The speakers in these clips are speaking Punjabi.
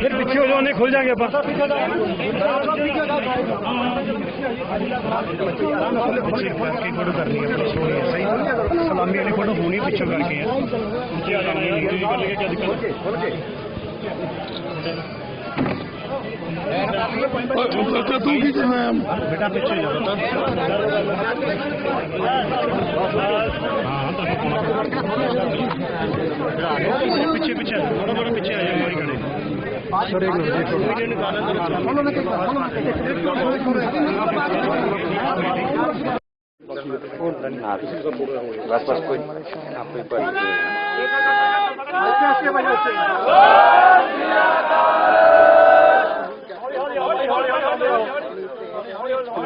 फिर पीछे हो जाओ नहीं खुल जाएँगे बस फ़ोटो करनी है सही सलामी वाली फ़ोटो होनी पीछे करके है। हाँ। तुम किचन मैम बेटा पीछे पीछे पीछे थोड़ा थोड़ा पीछे आ जाओ हमारी गाड़ी बस बस कोई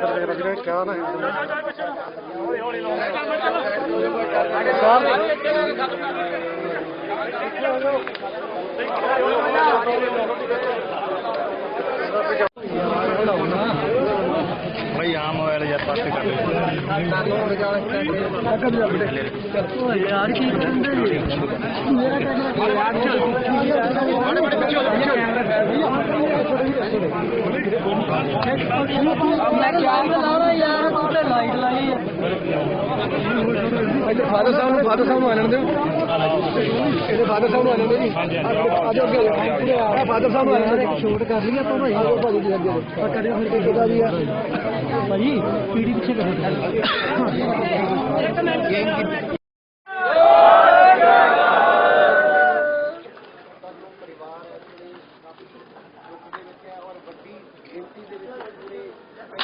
ਅੰਦਰ ਦੇ ਰਗੜੇ ਕਿਆ ਨਾ ਹੌਲੀ ਹੌਲੀ ਲਾਓ ਭਾਈ ਆਮ ਹੋਇਆ ਯਾਰ ਪਾਸੇ ਕਰ ਯਾਰ ਕੀ ਕਰਦੇ ਮੇਰਾ ਤਾਂ ਯਾਰ ਚੱਲ ਭਾਈ ਆ ਮੋਬਾਈਲ ਯਾਰ ਪਾਸੇ ਕਰ ਫਾਦਰ ਸਾਹਿਬ ਨੂੰ ਫਾਦਰ ਸਾਹਿਬ ਨੂੰ ਆ ਲੈਣ ਦਿਓ। ਇਹਦੇ ਫਾਦਰ ਸਾਹਿਬ ਨੂੰ ਆ ਲੈਣ ਦਿਓ ਜੀ। ਆਜੋ ਅੱਗੇ ਆ ਫਾਦਰ ਸਾਹਿਬ ਨੂੰ ਆ ਲੈਣ ਦਿਓ। ਸ਼ੂਟ ਕਰ ਲਈ ਆਪਾਂ ਭਾਈ। ਆਜੋ ਭਾਜੀ ਜੀ ਅੱਗੇ ਆ ਕਰਿਓ ਹੁਣ ਕਿੱਥੇ ਦਾ ਵੀ ਆ। ਭਾਜੀ ਪੀੜੀ ਪਿੱਛੇ ਕਰੋ। और